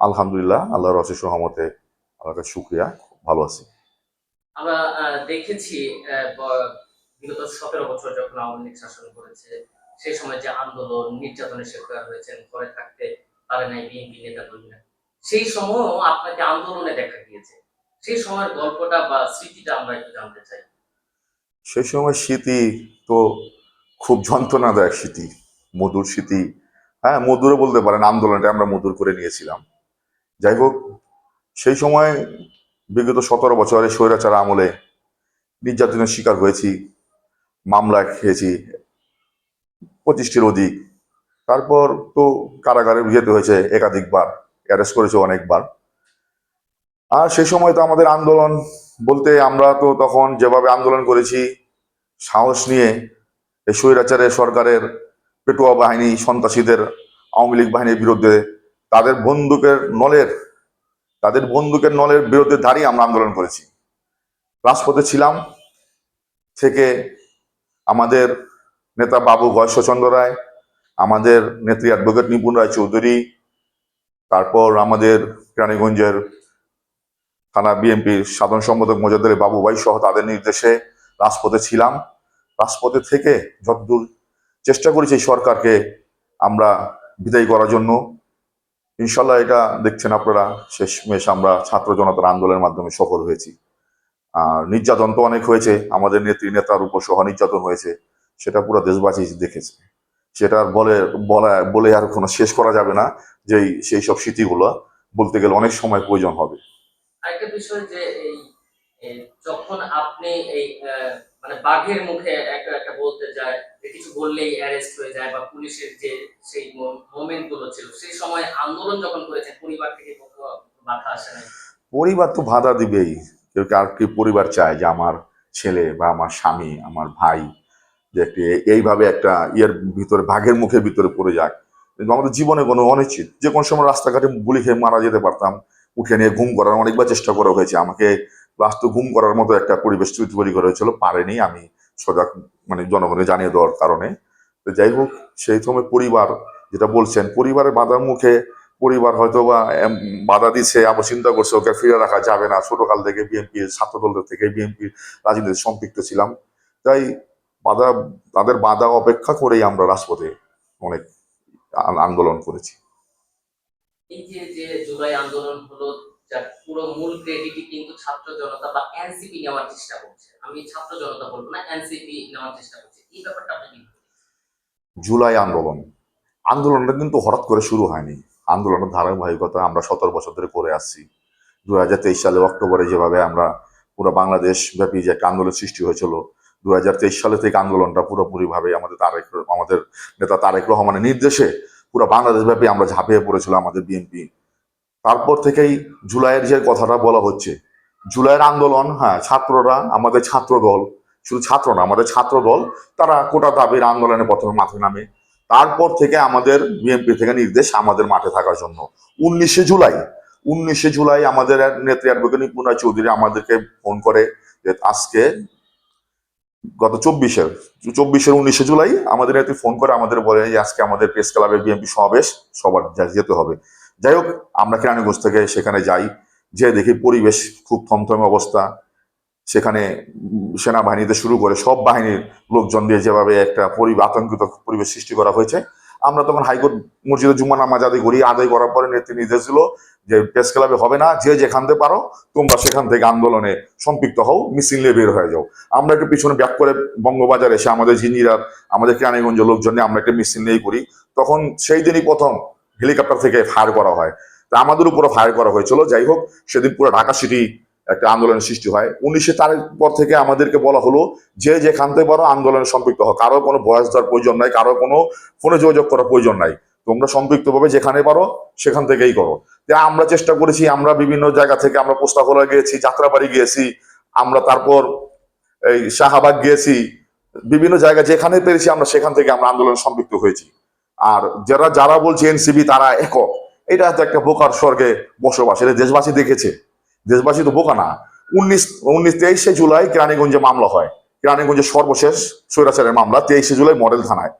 আলহামদুলিল্লাহ আল্লাহর অশেষ রহমতে আল্লাহর কাছে শুক্রিয়া ভালো আছি। আমরা দেখেছি বিগত সতেরো বছর যখন আওয়ামী লীগ শাসন করেছে সেই সময় যে আন্দোলন নির্যাতনের শিকার হয়েছেন ঘরে থাকতে পারে নাই বিএনপি নেতা কর্মীরা সেই সময়ও আপনাকে আন্দোলনে দেখা গিয়েছে। সেই সময়ের গল্পটা বা স্মৃতিটা আমরা একটু জানতে চাই। সেই সময় স্মৃতি তো খুব যন্ত্রণাদায়ক স্মৃতি মধুর স্মৃতি। হ্যাঁ মধুরও বলতে পারেন আন্দোলনটা আমরা মধুর করে নিয়েছিলাম। যাই হোক সেই সময় বিগত সতেরো বছরে স্বৈরাচার আমলে নির্যাতনের শিকার হয়েছি, মামলা খেয়েছি, পঁচিশটির অধিক। তারপর তো কারাগারে যেতে হয়েছে একাধিকবার, অ্যারেস্ট করেছে অনেকবার। আর সেই সময় তো আমাদের আন্দোলন বলতে আমরা তো তখন যেভাবে আন্দোলন করেছি, সাহস নিয়ে এই স্বৈরাচারের সরকারের পেটুয়া বাহিনী, সন্ত্রাসীদের, আওয়ামী লীগ বাহিনীর বিরুদ্ধে তাদের বন্দুকের নলের, তাদের বন্দুকের নলের বিরুদ্ধে দাঁড়িয়ে আমরা আন্দোলন করেছি। রাজপথে ছিলাম থেকে আমাদের নেতা বাবু গয়েশ্বরচন্দ্র রায়, আমাদের নেত্রী অ্যাডভোকেট নিপুণ রায় চৌধুরী, তারপর আমাদের কেরানীগঞ্জের থানা বিএনপির সাধারণ সম্পাদক মজাদের বাবু ভাই সহ তাদের নির্দেশে রাজপথে ছিলাম। রাজপথে থেকে যতদূর চেষ্টা করেছি সরকারকে আমরা বিদায়ী করার জন্য ইনশাল্লাহ এটা দেখছেন আপনারা শেষ শেষমেশ আমরা ছাত্র জনতার আন্দোলনের মাধ্যমে সফল হয়েছি। আর নির্যাতন তো অনেক হয়েছে, আমাদের নেত্রী, নেতার উপর সহ নির্যাতন হয়েছে, সেটা পুরো দেশবাসী দেখেছে। সেটা আর বলে, বলা, বলে আর কোনো শেষ করা যাবে না, যে সেই সব স্মৃতিগুলো বলতে গেলে অনেক সময় প্রয়োজন হবে। আরেকটা বিষয় যে যখন আপনি এই মানে বাঘের মুখে একটা একটা বলতে যায় কিছু বললেই অ্যারেস্ট হয়ে যায় বা পুলিশের যে সেই মোমেন্টগুলো ছিল, সেই সময় আন্দোলন যখন করেছেন পরিবার থেকে বাধা আসে নাই? পরিবার তো বাধা দিবেই। কেউ আর কি পরিবার চায় যে আমার ছেলে বা আমার স্বামী, আমার ভাই যে একটি এইভাবে একটা ইয়ের ভিতরে ভাগের মুখের ভিতরে পড়ে যাক। কিন্তু আমাদের জীবনে কোনো অনিশ্চিত। যে কোনো সময় রাস্তাঘাটে গুলি খেয়ে মারা যেতে পারতাম, উঠে নিয়ে ঘুম করার অনেকবার চেষ্টা করা হয়েছে আমাকে। রাস্তা ঘুম করার মতো একটা পরিবেশ তৈরি করা হয়েছিল, পারেনি আমি সজাগ মানে জনগণকে জানিয়ে দেওয়ার কারণে। তো যাই হোক, সেই সময় পরিবার যেটা বলছেন, পরিবারের বাধার মুখে পরিবার হয়তো বা বাধা দিচ্ছে আবার চিন্তা করছে, ওকে ফিরে রাখা যাবে না। ছোটকাল থেকে বিএনপি ছাত্রদল থেকে বিএনপির রাজনীতিতে সম্পৃক্ত ছিলাম। তাই বাধা, তাদের বাধা অপেক্ষা করেই আমরা রাজপথে অনেক আন্দোলন করেছি। এই যে যে জুলাই আন্দোলন হলো যার পুরো মূল ক্রেডিটই কিন্তু ছাত্র জনতা বা এনসিপি নেওয়ার চেষ্টা করছে। আমি ছাত্র জনতা বলব না এনসিপি নেওয়ার চেষ্টা করছে। এই ব্যাপারটা আপনি জুলাই আন্দোলন। আন্দোলনটা কিন্তু হঠাৎ করে শুরু হয়নি। আন্দোলনের ধারাবাহিকতা আমরা সতেরো বছর ধরে করে আসছি। দু হাজার তেইশ সালে অক্টোবরে যেভাবে আমরা পুরো বাংলাদেশ ব্যাপী যে একটা আন্দোলন সৃষ্টি হয়েছিল দু হাজার তেইশ সালে থেকে আন্দোলনটা পুরোপুরিভাবে আমাদের তারেক আমাদের নেতা তারেক রহমানের নির্দেশে পুরো বাংলাদেশ ব্যাপী আমরা ঝাঁপিয়ে পড়েছিল আমাদের বিএনপি তারপর থেকেই জুলাইয়ের যে কথাটা বলা হচ্ছে, জুলাইয়ের আন্দোলন হ্যাঁ ছাত্ররা আমাদের ছাত্র দল শুধু ছাত্র না, আমাদের ছাত্র দল তারা কোটা দাবির আন্দোলনে প্রথমে মাঠে নামে। তারপর থেকে আমাদের বিএনপি থেকে নির্দেশ আমাদের মাঠে থাকার জন্য। উনিশে জুলাই উনিশে জুলাই আমাদের নেত্রী অ্যাডভোকেট নিপুণ চৌধুরী আমাদেরকে ফোন করে যে আজকে গত চব্বিশের চব্বিশের উনিশে জুলাই আমাদের নেত্রী ফোন করে আমাদের বলে আজকে আমাদের প্রেস ক্লাবে বিএনপি সমাবেশ, সবার যেতে হবে। যাই হোক, আমরা কেরানীগঞ্জ থেকে সেখানে যাই যে দেখি পরিবেশ খুব থমথমে অবস্থা। সেখানে সেনাবাহিনীতে শুরু করে সব বাহিনীর লোকজন দিয়ে যেভাবে একটা পরিবেশ আতঙ্কিত পরিবেশ সৃষ্টি করা হয়েছে, আমরা তখন হাইকোর্ট মসজিদে জুম্মা নামাজ আদায় করি, আদায় করার পরে নেত্রী নির্দেশ দিল যে প্রেস ক্লাবে হবে না, যে যেখান থেকে পারো, তোমরা সেখান থেকে আন্দোলনে সম্পৃক্ত হও, মিছিল নিয়ে বের হয়ে যাও। আমরা একটু পিছনে ব্যাক করে বঙ্গবাজার এসে আমাদের জিনিরা আমাদের কেরানীগঞ্জ লোকজন নিয়ে আমরা একটা মিছিল নিয়ে করি। তখন সেই দিনই প্রথম হেলিকপ্টার থেকে ফায়ার করা হয়। তা আমাদের উপরে ফায়ার করা হয়েছিল। যাই হোক, সেদিন পুরো ঢাকা সিটি একটা আন্দোলনের সৃষ্টি হয়। উনিশে তারিখ পর থেকে আমাদেরকে বলা হলো, যে যেখান থেকে পারো আন্দোলনে সম্পৃক্ত হও। কারও কোনো বয়স দেওয়ার প্রয়োজন নাই, কারও কোনো ফোনে যোগাযোগ করার প্রয়োজন নাই। তোমরা সম্পৃক্তভাবে যেখানে পারো, সেখান থেকেই করো। তা আমরা চেষ্টা করেছি, আমরা বিভিন্ন জায়গা থেকে আমরা পোস্তাখোলা গিয়েছি, যাত্রাবাড়ি গিয়েছি, আমরা তারপর এই শাহাবাগ গিয়েছি, বিভিন্ন জায়গা যেখানে পেরেছি আমরা, সেখান থেকে আমরা আন্দোলনে সম্পৃক্ত হয়েছি। আর যারা যারা বলছে এনসিবি তারা একক। এটা তো একটা বোকার স্বর্গে বসবাস, এটা দেশবাসী দেখেছে। দেশবাসী তো বোকা না। উনিশ উনিশ তেইশে জুলাই কেরানীগঞ্জে মামলা হয়। কেরানীগঞ্জের সর্বশেষ স্বৈরাচারের মামলা, তেইশে জুলাই মডেল থানায়।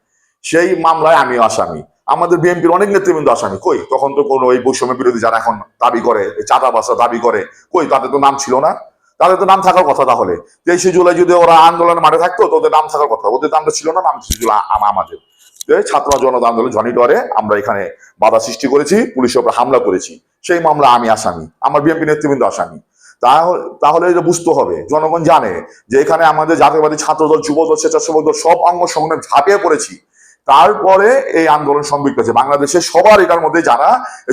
সেই মামলায় আমিও আসামি। আমাদের বিএনপির অনেক নেতৃবৃন্দ আসামি। কই? তখন তো কোনো এই বৈষম্য বিরোধী যারা এখন দাবি করে চাঁদা বাসা দাবি করে, কই? তাদের তো নাম ছিল না। তাদের তো নাম থাকার কথা তাহলে। তেইশে জুলাই যদি ওরা আন্দোলনের মাঠে থাকতো, তো ওদের নাম থাকার কথা। ওদের নামটা ছিল না, নাম ছিল আম- আমাদের। ছাত্র জনতা আন্দোলন জনিটরে আমরা এখানে বাধা সৃষ্টি করেছি, পুলিশের উপর হামলা করেছি। সেই মামলা আমি আসামি, আমার বিএনপি নেতৃবৃন্দ আসামি। তাহলে এটা বুঝতে হবে, জনগণ জানে যে এখানে আমাদের জাতীয়বাদী ছাত্রদল, যুবদল, স্বেচ্ছাসেবক দল সব অঙ্গ সংগঠন ঝাঁপিয়ে পড়েছি। তারপরে এই আন্দোলন সম্পৃক্ত হয়েছে। বাংলাদেশে সবার এটার মধ্যে যারা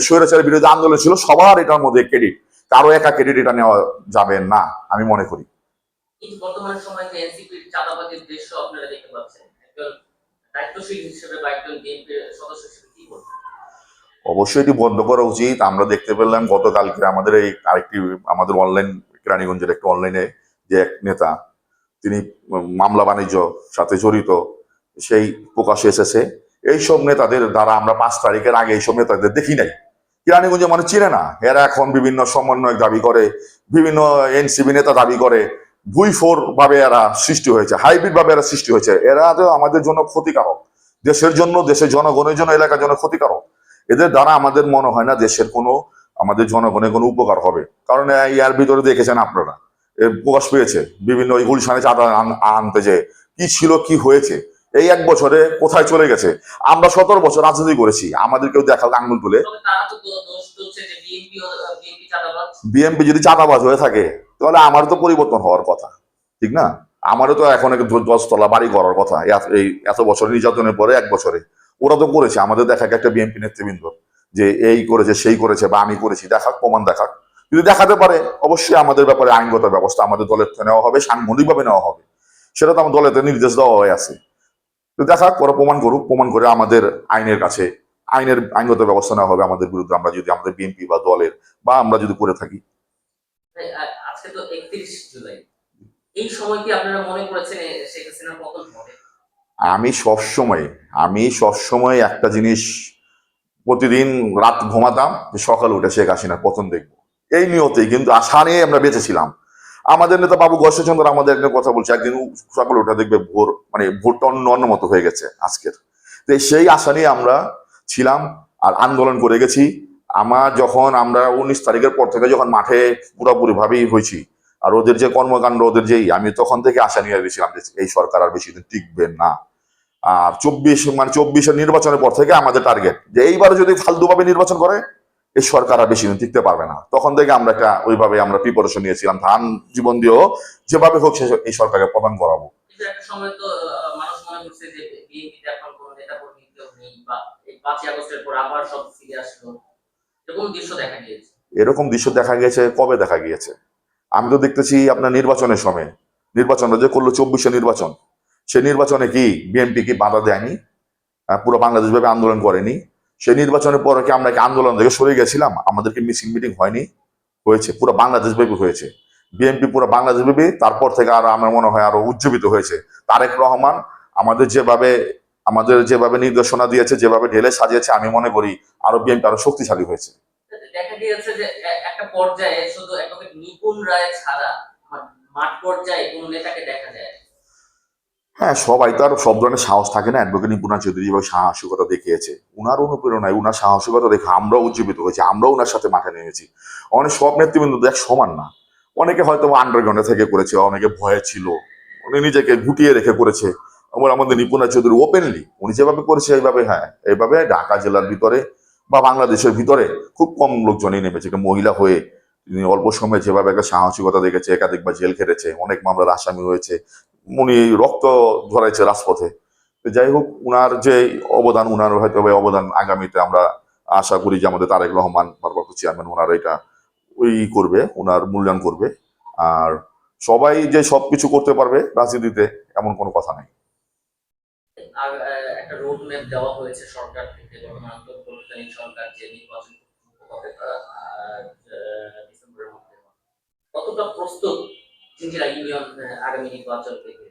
স্বৈরাচারের বিরুদ্ধে আন্দোলন ছিল, সবার এটার মধ্যে ক্রেডিট কারও একা ক্রেডিট এটা নেওয়া যাবে না, আমি মনে করি। বর্তমান অবশ্যই এটি বন্ধ করা উচিত। আমরা দেখতে পেলাম গতকালকে আমাদের এই আরেকটি, আমাদের অনলাইন কেরানীগঞ্জের একটা অনলাইনে যে এক নেতা, তিনি মামলা বাণিজ্য সাথে জড়িত, সেই প্রকাশে এসেছে। এইসব নেতাদের দ্বারা আমরা পাঁচ তারিখের আগে এইসব নেতাদের দেখি নাই। কেরানীগঞ্জে মানে চিনে না। এরা এখন বিভিন্ন সমন্বয় দাবি করে, বিভিন্ন এনসিবি নেতা দাবি করে ভুই ফোর ভাবে এরা সৃষ্টি হয়েছে হাইব্রিড ভাবে এরা সৃষ্টি হয়েছে। এরা তো আমাদের জন্য ক্ষতিকারক। দেশের জন্য দেশের জনগণের জন্য এলাকার জন্য ক্ষতিকারক। এদের দ্বারা আমাদের মনে হয় না দেশের কোনো আমাদের জনগণের কোনো উপকার হবে। কারণ এই এর ভিতরে দেখেছেন আপনারা। প্রকাশ পেয়েছে বিভিন্ন ওই গুলশানে চাঁদা আনতে যে কি ছিল কি হয়েছে। এই এক বছরে কোথায় চলে গেছে? আমরা সতেরো বছর রাজনীতি করেছি। আমাদের কেউ দেখাল আঙ্গুল তুলে। বিএমপি যদি চাঁদাবাজ হয়ে থাকে তাহলে আমারও তো পরিবর্তন হওয়ার কথা, ঠিক না? আমারও তো এখন এক দশতলা বাড়ি করার কথা। এই এত বছর নির্যাতনের পরে এক বছরে। ওরা তো করেছে। আমাদের দেখা একটা বিএনপি নেতৃবৃন্দ যে এই করেছে, সেই করেছে বা আমি করেছি, দেখাক, প্রমাণ দেখাক। যদি দেখাতে পারে, অবশ্যই আমাদের ব্যাপারে আইনগত ব্যবস্থা আমাদের দলের নেওয়া হবে, সাংগঠনিকভাবে নেওয়া হবে। সেটা তো আমার দলের নির্দেশ দেওয়া হয়ে আছে। তো দেখাক, ওরা প্রমাণ করুক, প্রমাণ করে আমাদের আইনের কাছে, আইনের আইনগত ব্যবস্থা নেওয়া হবে আমাদের বিরুদ্ধে। আমরা যদি আমাদের বিএনপি বা দলের বা আমরা যদি করে থাকি। আজকে তো একত্রিশ জুলাই। এই সময় কি আপনারা মনে করেছেন শেখ হাসিনার পতন হবে? আমি সবসময় আমি সবসময় একটা জিনিস প্রতিদিন রাত ঘুমাতাম সকালে উঠে শেখ হাসিনার পতন দেখব। এই নিয়তেই কিন্তু আশা নিয়ে আমরা বেঁচেছিলাম। আমাদের নেতা বাবু গর্ষচন্দ্র আমাদের একদিন কথা বলছে, একদিন সকালে উঠে দেখবে ভোর মানে ভোরটা অন্য অন্য মতো হয়ে গেছে আজকের। তো সেই আশা নিয়ে আমরা ছিলাম আর আন্দোলন করে গেছি। আমার যখন আমরা উনিশ তারিখের পর থেকে যখন মাঠে পুরোপুরি ভাবেই হয়েছি, আর ওদের যে কর্মকাণ্ড, ওদের যেই, আমি তখন থেকে আশা নিয়ে গেছিলাম এই সরকার আর বেশি দিন টিকবে না। আর চব্বিশ মানে চব্বিশের নির্বাচনের পর থেকে আমাদের টার্গেট যে এইবারে যদি ফালতুভাবে নির্বাচন করে, এই সরকার আর বেশি দিন টিকতে পারবে না। তখন থেকে আমরা একটা, ওইভাবে আমরা প্রিপারেশন নিয়েছিলাম, ধান জীবন দিয়েও যেভাবে হোক সে- এই সরকারকে প্রদান করাবো। আগস্টের পর আবার সব ফিরে আসলো। এরকম দৃশ্য দেখা গিয়েছে। কবে দেখা গিয়েছে? আমি তো দেখতেছি আপনার নির্বাচনের সময়। নির্বাচনটা যে করল চব্বিশে নির্বাচন। সে নির্বাচনে কি বিএনপি কি বাধা দেয়নি? আহ, পুরো বাংলাদেশ ভাবে আন্দোলন করেনি। সে নির্বাচনের পরে কি আমরা কি আন্দোলন থেকে সরে গেছিলাম? আমাদেরকে মিছিল মিটিং হয়নি। হয়েছে পুরো বাংলাদেশ ব্যাপী হয়েছে। বিএনপি পুরো বাংলাদেশ ব্যাপী তারপর থেকে আরও আমার মনে হয় আরও উজ্জীবিত হয়েছে। তারেক রহমান আমাদের যেভাবে আমাদের যেভাবে নির্দেশনা দিয়েছে যেভাবে ঢেলে সাজিয়েছে আমি মনে করি আরও বিএনপি আরও শক্তিশালী হয়েছে। দেখা গিয়েছে যে একটা পর্যায়ে শুধু একদম নিপুণ রায় ছাড়া মাঠ পর্যায়ে কোনো নেতাকে দেখা যায় হ্যাঁ সবাই তো আর সব ধরনের সাহস থাকে না। অ্যাডভোকেট নিপুণা চৌধুরী যেভাবে সাহসিকতা দেখিয়েছে। উনার অনুপ্রেরণায় উনার সাহসিকতা দেখে আমরাও উজ্জীবিত হয়েছি আমরাও উনার সাথে মাঠে নেমেছি। অনেক সব নেতৃবৃন্দ দেখ সমান না। অনেকে হয়তো আন্ডারগ্রাউন্ডে থেকে করেছে অনেকে ভয়ে ছিল উনি নিজেকে গুটিয়ে রেখে করেছে। আমাদের নিপুণা চৌধুরী ওপেনলি উনি যেভাবে করেছে এইভাবে হ্যাঁ এইভাবে ঢাকা জেলার ভিতরে বা বাংলাদেশের ভিতরে খুব কম লোকজনই নেমেছে। একটা মহিলা হয়ে তিনি অল্প সময়ে যেভাবে একটা সাহসিকতা দেখেছে, একাধিকবার জেল খেটেছে, অনেক মামলার আসামি হয়েছে, উনি রক্ত ধরাইছে রাজপথে। যাই হোক, উনার যে অবদান, উনার হয়তো অবদান আগামীতে আমরা আশা করি যে আমাদের তারেক রহমান ভারপ্রাপ্ত চেয়ারম্যান ওনার এটা ওই করবে ওনার মূল্যায়ন করবে। আর সবাই যে সবকিছু করতে পারবে রাজনীতিতে, এমন কোনো কথা নেই। একটা রোড ম্যাপ দেওয়া হয়েছে সরকার থেকে বর্তমান অন্তর্বর্তীকালীন সরকার, যে নির্বাচন হবে ডিসেম্বরের মধ্যে। কতটা প্রস্তুত চিন্তিরা ইউনিয়ন আগামী নির্বাচন থেকে?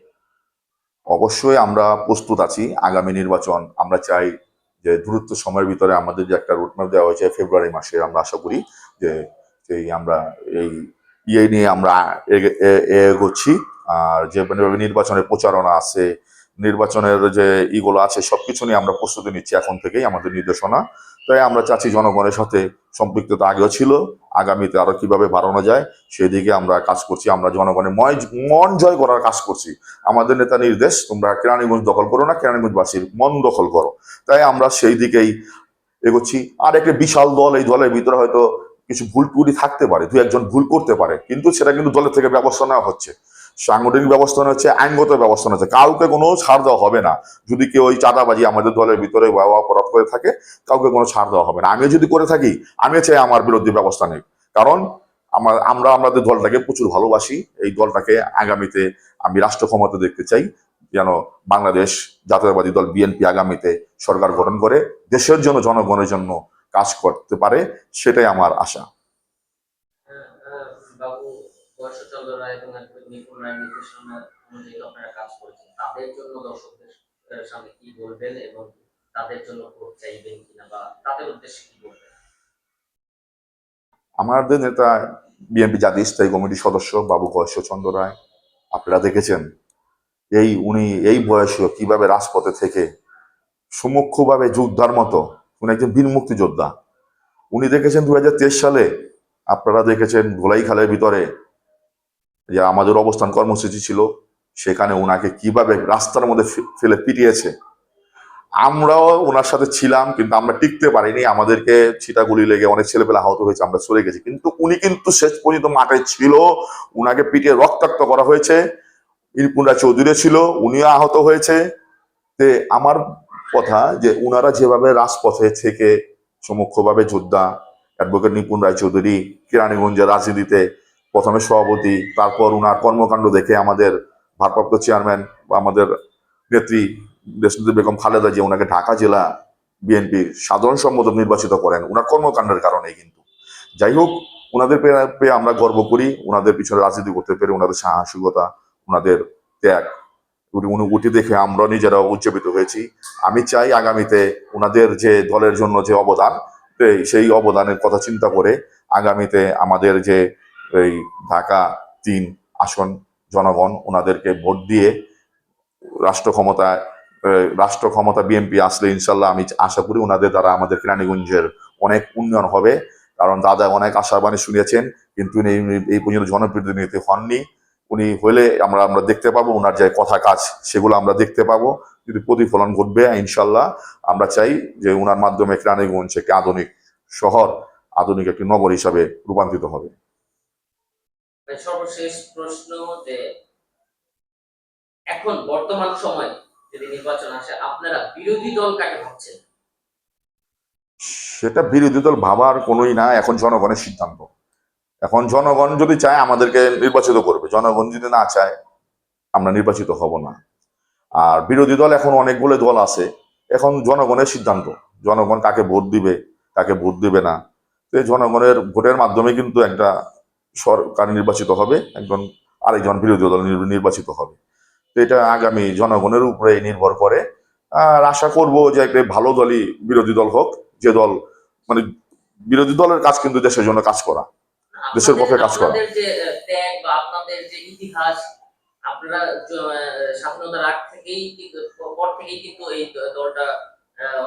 অবশ্যই আমরা প্রস্তুত আছি আগামী নির্বাচন। আমরা চাই যে দূরত্ব সময়ের ভিতরে আমাদের যে একটা রুটম্যাপ দেওয়া হয়েছে ফেব্রুয়ারি মাসে, আমরা আশা করি যে এই আমরা এই ইয়ে নিয়ে আমরা এগোচ্ছি। আর যে নির্বাচনের প্রচারণা আছে নির্বাচনের যে ইগুলো আছে, সবকিছু নিয়ে আমরা প্রস্তুতি নিচ্ছি এখন থেকেই আমাদের নির্দেশনা। তাই আমরা চাচ্ছি জনগণের সাথে সম্পৃক্ততা আগেও ছিল, আগামীতে আরও কীভাবে বাড়ানো যায় সেদিকে আমরা কাজ করছি, আমরা জনগণের ময় মন জয় করার কাজ করছি। আমাদের নেতা নির্দেশ, তোমরা কেরানীগঞ্জ দখল করো না, কেরানীগঞ্জবাসীর মন দখল করো। তাই আমরা সেই দিকেই এগোচ্ছি। আর একটা বিশাল দল, এই দলের ভিতরে হয়তো কিছু ভুল টুটি থাকতে পারে, দু একজন ভুল করতে পারে, কিন্তু সেটা কিন্তু দলের থেকে ব্যবস্থা নেওয়া হচ্ছে। সাংগঠনিক ব্যবস্থা হচ্ছে, আইনগত ব্যবস্থা হচ্ছে। কাউকে কোনো ছাড় দেওয়া হবে না। যদি কেউ ওই চাঁদাবাজি আমাদের দলের ভিতরে অপরাধ করে থাকে, কাউকে কোনো ছাড় দেওয়া হবে না। আমিও যদি করে থাকি আমি চাই আমার বিরুদ্ধে ব্যবস্থা নেই। কারণ আমার, আমরা, আমাদের দলটাকে প্রচুর ভালোবাসি। এই দলটাকে আগামীতে আমি রাষ্ট্র ক্ষমতা দেখতে চাই, যেন বাংলাদেশ জাতীয়তাবাদী দল বিএনপি আগামীতে সরকার গঠন করে, দেশের জন্য, জনগণের জন্য কাজ করতে পারে, সেটাই আমার আশা। বর্ষচন্দ্র রায় এবং নিপুণ রায় অনুযায়ী আপনারা কাজ তাদের জন্য দর্শকদের সামনে কি বলবেন এবং তাদের জন্য ভোট চাইবেন কিনা বা তাদের উদ্দেশ্যে কি বলবেন? আমাদের নেতা, বিএনপি জাতীয় স্থায়ী কমিটির সদস্য বাবু চন্দ্র রায়, আপনারা দেখেছেন, এই উনি এই বয়সেও কীভাবে রাজপথে থেকে সুমুক্ষভাবে যোদ্ধার মতো, উনি একজন বীর মুক্তিযোদ্ধা। উনি দেখেছেন দুই হাজার তেইশ সালে, আপনারা দেখেছেন ধোলাইখালের ভিতরে যে আমাদের অবস্থান কর্মসূচি ছিল, সেখানে ওনাকে কীভাবে রাস্তার মধ্যে ফেলে পিটিয়েছে। আমরাও ওনার সাথে ছিলাম, কিন্তু আমরা টিকতে পারিনি। আমাদেরকে ছিটাগুলি লেগে অনেক ছেলেপেলে আহত হয়েছে, আমরা চলে গেছি। কিন্তু উনি কিন্তু শেষ পর্যন্ত মাঠে ছিল। উনাকে পিটিয়ে রক্তাক্ত করা হয়েছে। ইরপুনরা চৌধুরী ছিল, উনিও আহত হয়েছে। তে আমার কথা যে উনারা যেভাবে রাজপথে থেকে সমক্ষভাবে যোদ্ধা অ্যাডভোকেট নিপুণ রায় চৌধুরী কেরানীগঞ্জের রাজনীতিতে প্রথমে সভাপতি, তারপর উনার কর্মকাণ্ড দেখে আমাদের ভারপ্রাপ্ত চেয়ারম্যান বা আমাদের নেত্রী দেশনেত্রী বেগম খালেদা যে ওনাকে ঢাকা জেলা বিএনপির সাধারণ সম্পাদক নির্বাচিত করেন। ওনার কর্মকাণ্ডের কারণে কিন্তু। যাই হোক ওনাদের পেয়ে- আমরা গর্ব করি। ওনাদের পিছনে রাজনীতি করতে পেরে ওনাদের সাহসিকতা ওনাদের ত্যাগ অনুভূতি দেখে আমরা নিজেরা উজ্জীবিত হয়েছি। আমি চাই আগামীতে ওনাদের যে দলের জন্য যে অবদান সেই অবদানের কথা চিন্তা করে আগামীতে আমাদের যে এই ঢাকা তিন আসন জনগণ ওনাদেরকে ভোট দিয়ে রাষ্ট্র ক্ষমতায় রাষ্ট্র ক্ষমতা বিএনপি আসলে ইনশাল্লাহ আমি আশা করি ওনাদের দ্বারা আমাদের কেরানীগঞ্জের অনেক উন্নয়ন হবে। কারণ দাদা অনেক আশাবাণী শুনিয়েছেন, কিন্তু উনি এই পর্যন্ত জনপ্রতিনিধি হননি। উনি হলে আমরা আমরা দেখতে পাবো ওনার যে কথা কাজ, সেগুলো আমরা দেখতে পাবো। যদি প্রতিফলন ঘটবে ইনশাল্লাহ। আমরা চাই যে ওনার মাধ্যমে কেরানীগঞ্জ একটি আধুনিক শহর, আধুনিক একটি নগর হিসাবে রূপান্তরিত হবে। সর্বশেষ প্রশ্ন যে এখন বর্তমান সময় যদি নির্বাচন আসে, আপনারা বিরোধী দল কাকে ভাবছেন? সেটা বিরোধী দল ভাবার কোনোই না, এখন জনগণের সিদ্ধান্ত। এখন জনগণ যদি চায় আমাদেরকে নির্বাচিত করবে, জনগণ যদি না চায়, আমরা নির্বাচিত হব না। আর বিরোধী দল এখন অনেকগুলো দল আছে, এখন জনগণের সিদ্ধান্ত। জনগণ কাকে ভোট দিবে, কাকে ভোট দিবে না। তো জনগণের ভোটের মাধ্যমে কিন্তু একটা সরকার নির্বাচিত হবে, একজন আরেকজন বিরোধী দল নির্বাচিত হবে। তো এটা আগামী জনগণের উপরে নির্ভর করে। আর আশা করব যে একটা ভালো দলই বিরোধী দল হোক, যে দল মানে বিরোধী দলের কাজ কিন্তু দেশের জন্য কাজ করা। দেশের পক্ষে কাজ করা। আপনারা থেকেই পর থেকেই কিন্তু এই দলটা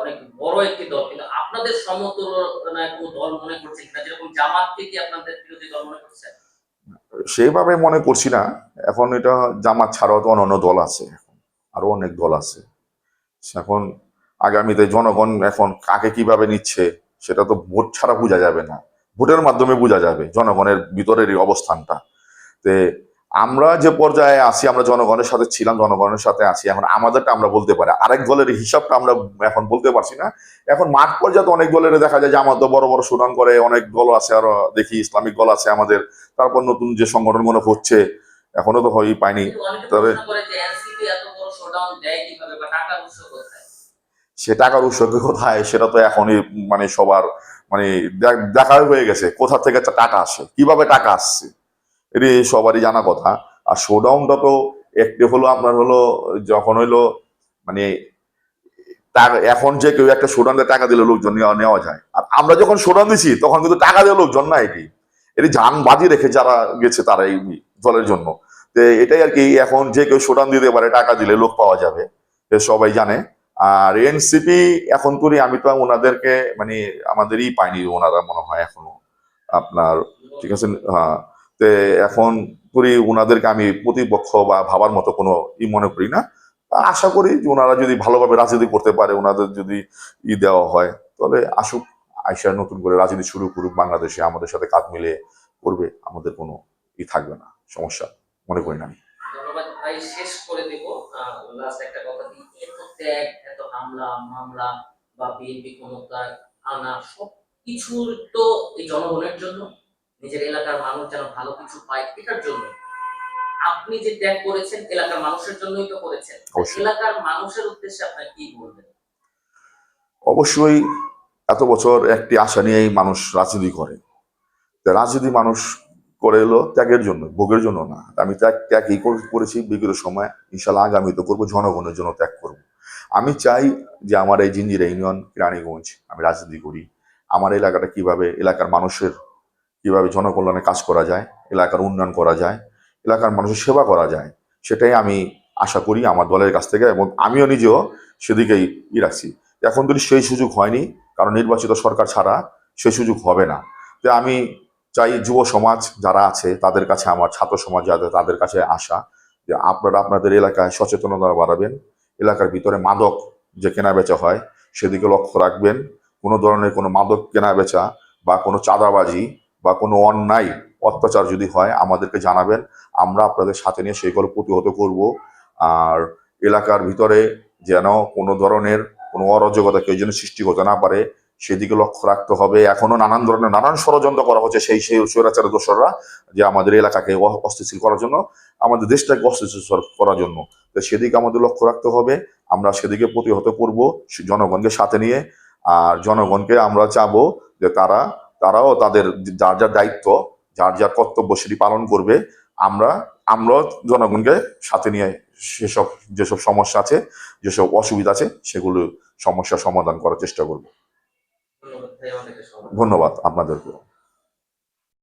অনেক বড় একটি দল। কিন্তু আপনাদের সমতুলনায় কোনো দল মনে করছেন কিনা? যেরকম জামাতকে কি আপনাদের বিরোধী দল মনে করছেন সেইভাবে মনে করছি না। এখন এটা জামাত ছাড়াও তো অন্য দল আছে। আরও অনেক দল আছে। এখন আগামীতে জনগণ এখন কাকে কীভাবে নিচ্ছে, সেটা তো ভোট ছাড়া বোঝা যাবে না। ভোটের মাধ্যমে বোঝা যাবে জনগণের ভিতরের অবস্থানটা। তে আমরা যে পর্যায়ে আছি আমরা জনগণের সাথে ছিলাম জনগণের সাথে আছি এখন আমাদেরটা আমরা বলতে পারি। আরেক দলের হিসাবটা আমরা এখন বলতে পারছি না। এখন মাঠ পর্যায়ে তো অনেক দলের দেখা যায় যে আমার তো বড় বড় সুনাম করে অনেক দল আছে আরও দেখি ইসলামিক দল আছে আমাদের। তারপর নতুন যে সংগঠনগুলো হচ্ছে এখনও তো হয়ই পাইনি। তবে- সে টাকার উৎস কোথায় সেটা তো এখনই মানে সবার মানে দেখা হয়ে গেছে। কোথা থেকে টাকা আসে? কীভাবে টাকা আসছে? এটি সবারই জানা কথা। আর শোডাউনটা তো একটি হলো, আপনার হলো যখন হইল মানে টাকা- এখন যে কেউ একটা শোডাউনে টাকা দিলে লোকজন নেওয়া যায়। আর আমরা যখন শোডাউন দিছি, তখন কিন্তু টাকা দিয়ে লোকজন না এটি। এটি যান বাজি রেখে যারা গেছে তারা এই দলের জন্য। তো এটাই আর কি, এখন যে কেউ শোডাউন দিতে পারে, টাকা দিলে লোক পাওয়া যাবে। সবাই জানে। আর এনসিপি, এখন করি আমি তো ওনাদেরকে মানে আমাদেরই পাইনি ওনারা মনে হয় এখনও। আপনার, ঠিক আছে? হ্যাঁ। তে এখন করি ওনাদেরকে আমি প্রতিপক্ষ বা ভাবার মতো কোনো ই মনে করি না। আশা করি যে ওনারা যদি ভালোভাবে রাজনীতি করতে পারে ওনাদের যদি ই দেওয়া হয়, তাহলে আসুক, আইসা নতুন করে রাজনীতি শুরু করুক, বাংলাদেশে আমাদের সাথে কাজ মিলে করবে, আমাদের কোনো ই থাকবে না, সমস্যা মনে করি না আমি। শেষ করে জনগণের জন্য নিজের এলাকার মানুষ যেন ভালো কিছু পায় এটার জন্য। আপনি যে ত্যাগ করেছেন এলাকার মানুষের জন্যই তো করেছেন। এলাকার মানুষের উদ্দেশ্যে আপনার কি বলবেন? অবশ্যই এত বছর একটি আশা নিয়েই মানুষ রাজনীতি করে। রাজনীতি মানুষ করে এলো ত্যাগের জন্য ভোগের জন্য না। আমি ত্যাগ ত্যাগ এই করেছি বিগত সময়। ইনশাল্লাহ আগামী তো করব জনগণের জন্য ত্যাগ করব। আমি চাই যে আমার এই জিঞ্জিরা ইউনিয়ন রানীগঞ্জ আমি রাজনীতি করি। আমার এলাকাটা কীভাবে এলাকার মানুষের কীভাবে জনকল্যাণে কাজ করা যায়, এলাকার উন্নয়ন করা যায়, এলাকার মানুষের সেবা করা যায়, সেটাই আমি আশা করি আমার দলের কাছ থেকে এবং আমিও নিজেও সেদিকেই ই রাখছি। এখন যদি সেই সুযোগ হয়নি, কারণ নির্বাচিত সরকার ছাড়া সেই সুযোগ হবে না। তো আমি চাই যুব সমাজ যারা আছে, তাদের কাছে আমার, ছাত্র সমাজ যাদের তাদের কাছে আসা যে আপনারা আপনাদের এলাকায় সচেতনতা বাড়াবেন, এলাকার ভিতরে মাদক যে কেনা বেচা হয়, সেদিকে লক্ষ্য রাখবেন। কোনো ধরনের কোনো মাদক কেনা বেচা বা কোনো চাঁদাবাজি বা কোনো অন্যায় অত্যাচার যদি হয়, আমাদেরকে জানাবেন। আমরা আপনাদের সাথে নিয়ে সেগুলো প্রতিহত করব। আর এলাকার ভিতরে যেন কোনো ধরনের কোনো অরাজকতা কেউ যেন সৃষ্টি হতে না পারে, সেদিকে লক্ষ্য রাখতে হবে। এখনও নানান ধরনের, নানান ষড়যন্ত্র করা হচ্ছে সেই সেই স্বৈরাচারের দোসররা যে আমাদের এলাকাকে অস্থিতিশীল করার জন্য, আমাদের দেশটাকে অস্থিতিশীল করার জন্য। তো সেদিকে আমাদের লক্ষ্য রাখতে হবে। আমরা সেদিকে প্রতিহত করব, জনগণকে সাথে নিয়ে। আর জনগণকে আমরা চাবো যে তারা তারাও তাদের যার যার দায়িত্ব যার যার কর্তব্য সেটি পালন করবে। আমরা আমরাও জনগণকে সাথে নিয়ে সেসব যেসব সমস্যা আছে যেসব অসুবিধা আছে সেগুলো সমস্যা সমাধান করার চেষ্টা করব। ধন্যবাদ। আপনাদেরকে ধন্যবাদ আপনাদেরকেও।